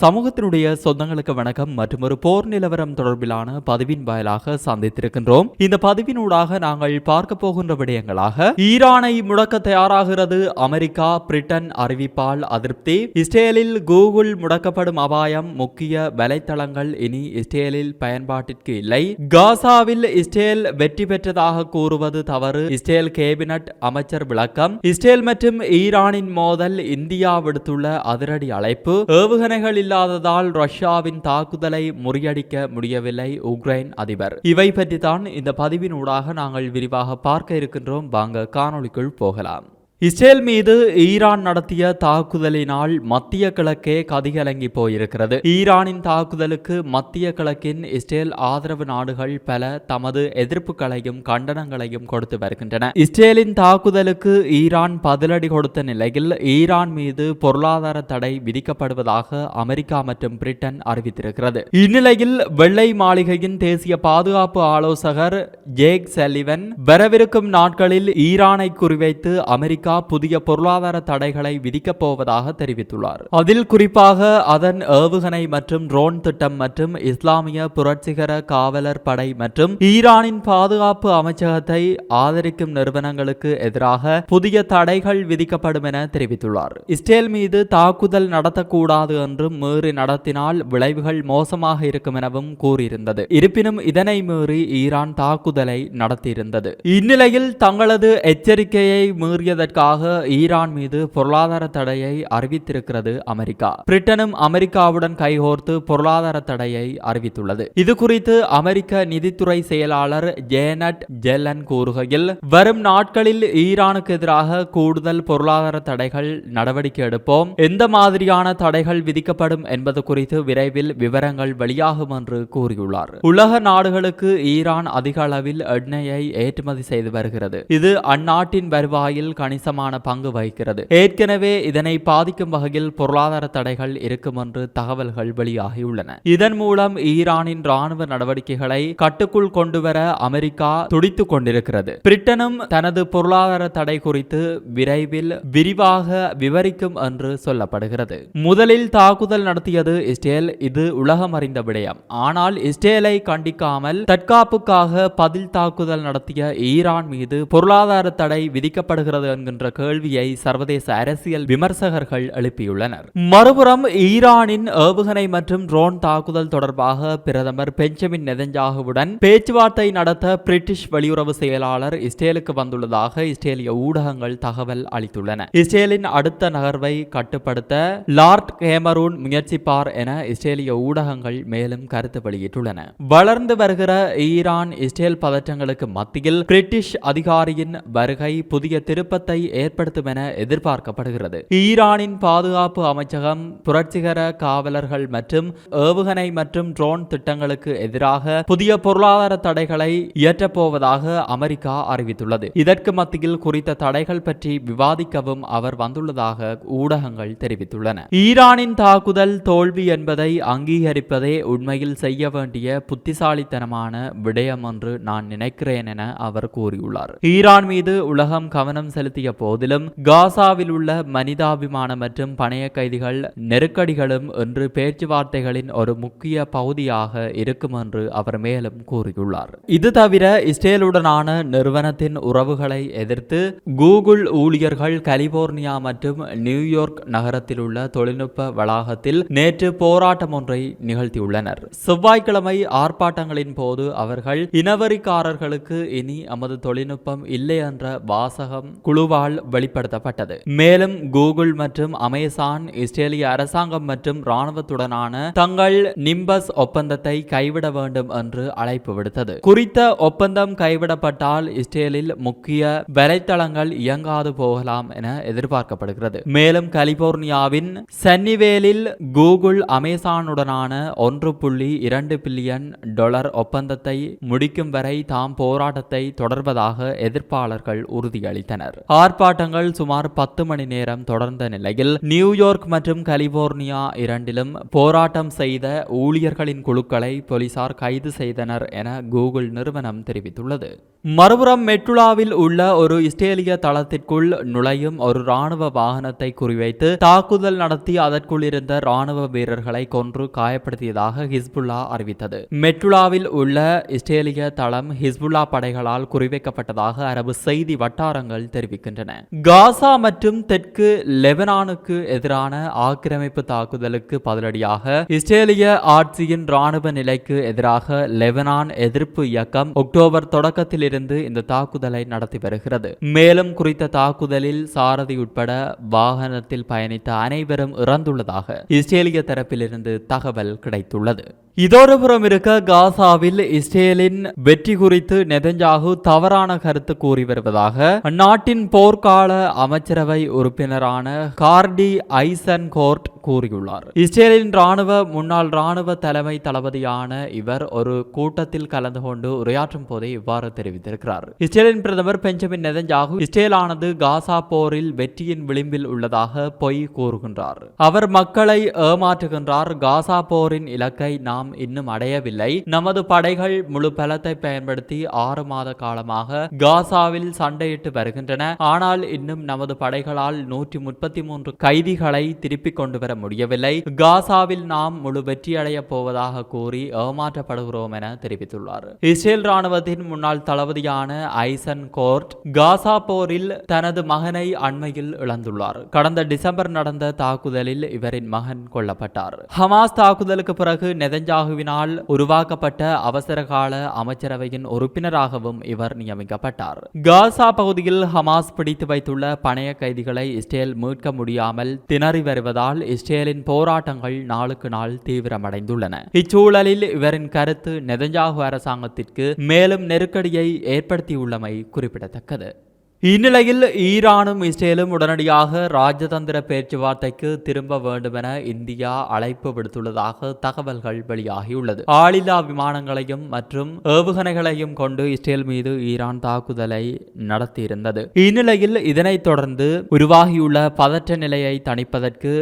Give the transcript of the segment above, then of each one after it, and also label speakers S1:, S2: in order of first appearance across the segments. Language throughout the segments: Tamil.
S1: சமூகத்தினுடைய சொந்தங்களுக்கு வணக்கம். மற்றும் ஒரு போர் நிலவரம் தொடர்பிலான பதிவின் வாயிலாக சந்தித்திருக்கின்றோம். இந்த பதிவினூடாக நாங்கள் பார்க்க போகின்ற விடயங்களாக ஈரானை முடக்க தயாராகிறது அமெரிக்கா பிரிட்டன் அறிவிப்பால் அதிருப்தி. இஸ்ரேலில் கூகுள் முடக்கப்படும் அபாயம் முக்கிய வலைத்தளங்கள் இனி இஸ்ரேலில் பயன்பாட்டிற்கு இல்லை. காசாவில் இஸ்ரேல் வெற்றி பெற்றதாக கூறுவது தவறு. இஸ்ரேல் கேபினட் அமைச்சர் விளக்கம். இஸ்ரேல் மற்றும் ஈரானின் மோதல் இந்தியா விடுத்துள்ள அதிரடி அழைப்பு. ஏவுகணைகளில் இல்லாததால் ரஷ்யாவின் தாக்குதலை முறியடிக்க முடியவில்லை உக்ரைன் அதிபர். இவை பற்றி தான் இந்த பதிவின் ஊடாக நாங்கள் விரிவாக பார்க்க இருக்கின்றோம். வாங்க காணொளிக்குள் போகலாம். இஸ்ரேல் மீது ஈரான் நடத்திய தாக்குதலினால் மத்திய கிழக்கே கதிகலங்கி போயிருக்கிறது. ஈரானின் தாக்குதலுக்கு மத்திய கிழக்கின் இஸ்ரேல் ஆதரவு நாடுகள் பல தமது எதிர்ப்புகளையும் கண்டனங்களையும் கொடுத்து வருகின்றன. இஸ்ரேலின் தாக்குதலுக்கு ஈரான் பதிலடி கொடுத்த நிலையில் ஈரான் மீது பொருளாதார தடை விதிக்கப்படுவதாக அமெரிக்கா மற்றும் பிரிட்டன் அறிவித்திருக்கிறது. இந்நிலையில் வெள்ளை மாளிகையின் தேசிய பாதுகாப்பு ஆலோசகர் ஜேக் செலிவன் வரவிருக்கும் நாட்களில் ஈரானை குறிவைத்து அமெரிக்க புதிய பொருளாதார தடைகளை விதிக்கப் போவதாக தெரிவித்துள்ளார். அதில் குறிப்பாக அதன் ஏவுகணை மற்றும் ட்ரோன் திட்டம் மற்றும் இஸ்லாமிய புரட்சிகர காவலர் படை மற்றும் ஈரானின் பாதுகாப்பு அமைச்சகத்தை ஆதரிக்கும் நிறுவனங்களுக்கு எதிராக புதிய தடைகள் விதிக்கப்படும் என தெரிவித்துள்ளார். இஸ்ரேல் மீது தாக்குதல் நடத்தக்கூடாது என்றும் மீறி நடத்தினால் விளைவுகள் மோசமாக இருக்கும் எனவும் கூறியிருந்தது. இருப்பினும் இதனை மீறி ஈரான் தாக்குதலை நடத்தியிருந்தது. இந்நிலையில் தங்களது எச்சரிக்கையை மீறியதற்கு மீறியதற்காக ஈரான் மீது பொருளாதார தடையை அறிவித்திருக்கிறது அமெரிக்கா. பிரிட்டனும் அமெரிக்காவுடன் கைகோர்த்து பொருளாதார தடையை அறிவித்துள்ளது. இது குறித்து அமெரிக்க நிதித்துறை செயலாளர் ஜேனட் ஜெல்லன் கூறுகையில் வரும் நாட்களில் ஈரானுக்கு எதிராக கூடுதல் பொருளாதார தடைகள் நடவடிக்கை எடுப்போம். எந்த மாதிரியான தடைகள் விதிக்கப்படும் என்பது குறித்து விரைவில் விவரங்கள் வெளியாகும் என்று கூறியுள்ளார். உலக நாடுகளுக்கு ஈரான் அதிக அளவில் எண்ணெயை ஏற்றுமதி செய்து வருகிறது. இது அந்நாட்டின் வருவாயில் கணிச கணிசமான பங்கு வகிக்கிறது. ஏற்கனவே இதனை பாதிக்கும் வகையில் பொருளாதார தடைகள் இருக்கும் என்று தகவல்கள் வெளியாகியுள்ளன. இதன் மூலம் ஈரானின் ராணுவ நடவடிக்கைகளை கட்டுக்குள் கொண்டுவர அமெரிக்கா துடித்துக் கொண்டிருக்கிறது. பிரிட்டனும் தனது பொருளாதார தடை குறித்து விரைவில் விரிவாக விவரிக்கும் என்று சொல்லப்படுகிறது. முதலில் தாக்குதல் நடத்தியது இஸ்ரேல். இது உலகம் அறிந்த விடயம். ஆனால் இஸ்ரேலை கண்டிக்காமல் தற்காப்புக்காக பதில் தாக்குதல் நடத்திய ஈரான் மீது பொருளாதார தடை விதிக்கப்படுகிறது என்கின்ற கேள்வியை சர்வதேச அரசியல் விமர்சகர்கள் எழுப்பியுள்ளனர். மறுபுறம் ஈரானின் ஏவுகணை மற்றும் ட்ரோன் தாக்குதல் தொடர்பாக பிரதமர் பெஞ்சமின் நெதஞ்சாகுவுடன் பேச்சுவார்த்தை நடத்த பிரிட்டிஷ் வெளியுறவு செயலாளர் இஸ்ரேலுக்கு வந்துள்ளதாக இஸ்ரேலிய ஊடகங்கள் தகவல் அளித்துள்ளன. இஸ்ரேலின் அடுத்த நகர்வை கட்டுப்படுத்த லார்ட் கேமரூன் முயற்சிப்பார் என இஸ்ரேலிய ஊடகங்கள் மேலும் கருத்து வெளியிட்டுள்ளன. வளர்ந்து வருகிற ஈரான் இஸ்ரேல் பதற்றங்களுக்கு மத்தியில் பிரிட்டிஷ் அதிகாரியின் வருகை புதிய திருப்பத்தை ஏற்படுத்தும் என எதிர்பார்க்கப்படுகிறது. ஈரானின் பாதுகாப்பு அமைச்சகம் புரட்சிகர காவலர்கள் மற்றும் ஏவுகணை மற்றும் ட்ரோன் திட்டங்களுக்கு எதிராக புதிய பொருளாதார தடைகளை இயற்றப்போவதாக அமெரிக்கா அறிவித்துள்ளது. இதற்கு மத்தியில் குறித்த தடைகள் பற்றி விவாதிக்கவும் அவர் வந்துள்ளதாக ஊடகங்கள் தெரிவித்துள்ளன. ஈரானின் தாக்குதல் தோல்வி என்பதை அங்கீகரிப்பதே உண்மையில் செய்ய வேண்டிய புத்திசாலித்தனமான விடயம் என்று நான் நினைக்கிறேன் என அவர் கூறியுள்ளார். ஈரான் மீது உலகம் கவனம் செலுத்திய போதிலும் காசாவில் உள்ள மனிதாபிமான மற்றும் பணைய கைதிகள் நெருக்கடிகளும் என்று பேச்சுவார்த்தைகளின் ஒரு முக்கிய பகுதியாக இருக்கும் என்று அவர் மேலும் கூறியுள்ளார். இது தவிர இஸ்ரேலுடனான நிறுவனத்தின் உறவுகளை எதிர்த்து கூகுள் ஊழியர்கள் கலிபோர்னியா மற்றும் நியூயார்க் நகரத்தில் உள்ள தொழில்நுட்ப வளாகத்தில் நேற்று போராட்டம் ஒன்றை நிகழ்த்தியுள்ளனர். செவ்வாய்க்கிழமை ஆர்ப்பாட்டங்களின் போது அவர்கள் இனவரிக்காரர்களுக்கு இனி நமது தொழில்நுட்பம் இல்லை என்ற வாசகம் குழுவால் வெளிப்படுத்தப்பட்டது. மேலும் கூகுள் மற்றும் அமேசான் இஸ்ரேலிய அரசாங்கம் மற்றும் இராணுவத்துடனான தங்கள் நிம்பஸ் ஒப்பந்தத்தை கைவிட வேண்டும் என்று அழைப்பு விடுத்தது. குறித்த ஒப்பந்தம் கைவிடப்பட்டால் இஸ்ரேலில் முக்கிய வலைத்தளங்கள் இயங்காது போகலாம் என எதிர்பார்க்கப்படுகிறது. மேலும் கலிபோர்னியாவின் சன்னிவேலில் கூகுள் அமேசானுடனான ஒன்று புள்ளி இரண்டு பில்லியன் டாலர் ஒப்பந்தத்தை முடிக்கும் வரை தாம் போராட்டத்தை தொடர்வதாக எதிர்ப்பாளர்கள் உறுதியளித்தனர். ஆர்ப்பாட்டங்கள் சுமார் பத்து மணி நேரம் தொடர்ந்த நிலையில் நியூயார்க் மற்றும் கலிபோர்னியா இரண்டிலும் போராட்டம் செய்த ஊழியர்களின் குழுக்களை போலீசார் கைது செய்தனர் என கூகுள் நிறுவனம் தெரிவித்துள்ளது. மறுபுறம் மெட்டுலாவில் உள்ள ஒரு இஸ்ரேலிய தளத்திற்குள் நுழையும் ஒரு ராணுவ வாகனத்தை குறிவைத்து தாக்குதல் நடத்தி அதற்குள் இருந்த ராணுவ வீரர்களை கொன்று காயப்படுத்தியதாக ஹிஸ்புல்லா அறிவித்தது. மெட்டுலாவில் உள்ள இஸ்ரேலிய தளம் ஹிஸ்புல்லா படைகளால் குறிவைக்கப்பட்டதாக அரபு செய்தி வட்டாரங்கள் தெரிவிக்கின்றன. காசா மற்றும் தெற்கு லெபனானுக்கு எதிரான ஆக்கிரமிப்பு தாக்குதலுக்கு பதிலடியாக இஸ்ரேலிய ஆட்சியின் ராணுவ நிலைக்கு எதிராக லெபனான் எதிர்ப்பு இயக்கம் அக்டோபர் தொடக்கத்தில் இருந்து இந்த தாக்குதலை நடத்தி வருகிறது. மேலும் குறித்த தாக்குதலில் சாரதி உட்பட வாகனத்தில் பயணித்த அனைவரும் இறந்துள்ளதாக இஸ்ரேலிய தரப்பிலிருந்து தகவல் கிடைத்துள்ளது. இதொரு புறம் இருக்க காசாவில் இஸ்ரேலின் வெற்றி குறித்து நெதஞ்சாகு தவறான கருத்து கூறி வருவதாக அந்நாட்டின் போர்க்கால அமைச்சரவை உறுப்பினரான கார்டி ஐசன் கோர்ட் கூறியுள்ளார். இஸ்ரேலின் ராணுவ முன்னாள் ராணுவ தலைமை தளபதியான இவர் ஒரு கூட்டத்தில் கலந்து கொண்டு உரையாற்றும் போதே இவ்வாறு தெரிவித்திருக்கிறார். இஸ்ரேலின் பிரதமர் பெஞ்சமின் நெதஞ்சாகு இஸ்ரேலானது காசா போரில் வெற்றியின் விளிம்பில் உள்ளதாக பொய் கூறுகின்றார். அவர் மக்களை ஏமாற்றுகின்றார். காசா போரின் இலக்கை நாம் இன்னும் அடையவில்லை. நமது படைகள் முழு பலத்தை பயன்படுத்தி ஆறு மாத காலமாக காசாவில் சண்டையிட்டு வருகின்றன. ஆனால் இன்னும் நமது படைகளால் நூற்றி முப்பத்தி மூன்று கைதிகளை திருப்பிக் கொண்டு வர முடியவில்லை. காசாவில் நாம் முழு வெற்றியடைய போவதாக கூறி ஏமாற்றப்படுகிறோம் என தெரிவித்துள்ளார். இஸ்ரேல் ராணுவத்தின் முன்னாள் தளபதியான ஐசன் கோர்ட் காசா போரில் தனது மகனை அண்மையில் இழந்துள்ளார். கடந்த டிசம்பர் நடந்த தாக்குதலில் இவரின் மகன் கொல்லப்பட்டார். ஹமாஸ் தாக்குதலுக்கு பிறகு நெதஞ்சாகுவினால் உருவாக்கப்பட்ட அவசரகால அமைச்சரவையின் உறுப்பினராகவும் இவர் நியமிக்கப்பட்டார். காசா பகுதியில் ஹமாஸ் பிடித்து வைத்துள்ள பணைய கைதிகளை இஸ்ரேல் மீட்க முடியாமல் திணறி வருவதால் இஸ்ரேலின் போராட்டங்கள் நாளுக்கு நாள் தீவிரமடைந்துள்ளன. இச்சூழலில் இவரின் கருத்து நெதஞ்சாகு அரசாங்கத்திற்கு மேலும் நெருக்கடியை ஏற்படுத்தியுள்ளமை குறிப்பிடத்தக்கது. இந்நிலையில் ஈரானும் இஸ்ரேலும் உடனடியாக ராஜதந்திர பேச்சுவார்த்தைக்கு திரும்ப வேண்டுமென இந்தியா அழைப்பு விடுத்துள்ளதாக தகவல்கள் வெளியாகியுள்ளது. ஆளில்லா விமானங்களையும் மற்றும் ஏவுகணைகளையும் கொண்டு இஸ்ரேல் மீது ஈரான் தாக்குதலை நடத்தியிருந்தது. இந்நிலையில் இதனைத் தொடர்ந்து உருவாகியுள்ள பதற்ற நிலையை தணிப்பதற்கு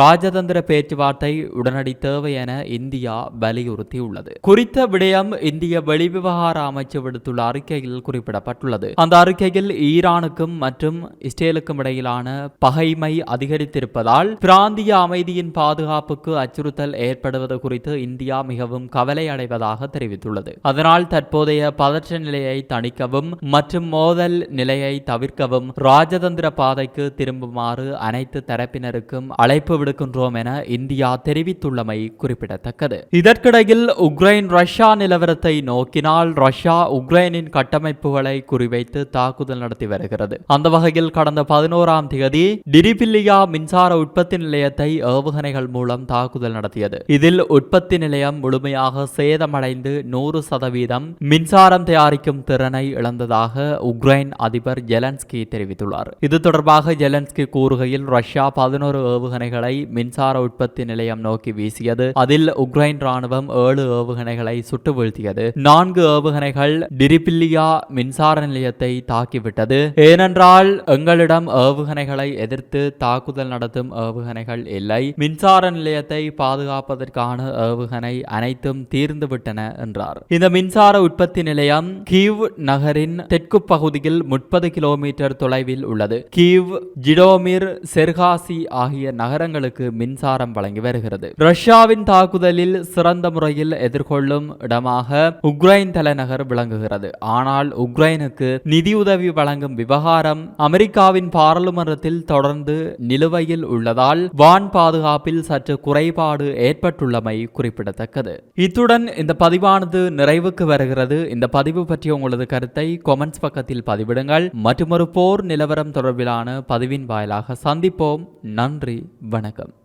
S1: ராஜதந்திர பேச்சுவார்த்தை உடனடி தேவை என இந்தியா வலியுறுத்தியுள்ளது. குறித்த விடயம் இந்திய வெளிவிவகார அமைச்சு விடுத்துள்ள அறிக்கையில் குறிப்பிடப்பட்டுள்ளது. அந்த அறிக்கையில் ஈரான் ஈரானுக்கும் மற்றும் இஸ்ரேலுக்கும் இடையிலான பகைமை அதிகரித்திருப்பதால் பிராந்திய அமைதியின் பாதுகாப்புக்கு அச்சுறுத்தல் ஏற்படுவது குறித்து இந்தியா மிகவும் கவலை அடைவதாக தெரிவித்துள்ளது. அதனால் தற்போதைய பதற்ற நிலையை தணிக்கவும் மற்றும் மோதல் நிலையை தவிர்க்கவும் ராஜதந்திர பாதைக்கு திரும்புமாறு அனைத்து தரப்பினருக்கும் அழைப்பு விடுக்கின்றோம் என இந்தியா தெரிவித்துள்ளமை குறிப்பிடத்தக்கது. இதற்கிடையில் உக்ரைன் ரஷ்யா நிலவரத்தை நோக்கினால் ரஷ்யா உக்ரைனின் கட்டமைப்புகளை குறிவைத்து தாக்குதல் நடத்தி வருகிறது. அந்த வகையில் கடந்த பதினோராம் தேதி டிரிபில்லியா மின்சார உற்பத்தி நிலையத்தை ஏவுகணைகள் மூலம் தாக்குதல் நடத்தியது. இதில் உற்பத்தி நிலையம் முழுமையாக சேதமடைந்து நூறு சதவீதம் மின்சாரம் தயாரிக்கும் திறனை இழந்ததாக உக்ரைன் அதிபர் ஜெலன்ஸ்கி தெரிவித்துள்ளார். இது தொடர்பாக ஜெலன்ஸ்கி கூறுகையில் ரஷ்யா பதினோரு ஏவுகணைகளை மின்சார உற்பத்தி நிலையம் நோக்கி வீசியது. அதில் உக்ரைன் ராணுவம் ஏழு ஏவுகணைகளை சுட்டு வீழ்த்தியது நான்கு ஏவுகணைகள் டிரிபில்லியா மின்சார நிலையத்தை தாக்கிவிட்டது. ஏனென்றால் எங்களிடம் ஏவுகணைகளை எதிர்த்து தாக்குதல் நடத்தும் ஏவுகணைகள் இல்லை. மின்சார நிலையத்தை பாதுகாப்பதற்கான ஏவுகணை அனைத்தும் தீர்ந்துவிட்டன என்றார். இந்த மின்சார உற்பத்தி நிலையம் கீவ் நகரின் தெற்கு பகுதியில் முப்பது கிலோமீட்டர் தொலைவில் உள்ளது. கீவ் ஜிடோமிர் செர்காசி ஆகிய நகரங்களுக்கு மின்சாரம் வழங்கி வருகிறது. ரஷ்யாவின் தாக்குதலில் சிறந்த முறையில் எதிர்கொள்ளும் இடமாக உக்ரைன் தலைநகர் விளங்குகிறது. ஆனால் உக்ரைனுக்கு நிதியுதவி வழங்கும் விவகாரம் அமெரிக்காவின் பாராளுமன்றத்தில் தொடர்ந்து நிலுவையில் உள்ளதால் வான் பாதுகாப்பில் சற்று குறைபாடு ஏற்பட்டுள்ளமை குறிப்பிடத்தக்கது. இத்துடன் இந்த பதிவானது நிறைவுக்கு வருகிறது. இந்த பதிவு பற்றிய உங்களது கருத்தை கொமெண்ட்ஸ் பக்கத்தில் பதிவிடுங்கள். மற்றொரு போர் நிலவரம் தொடர்பிலான பதிவின் வாயிலாக சந்திப்போம். நன்றி வணக்கம்.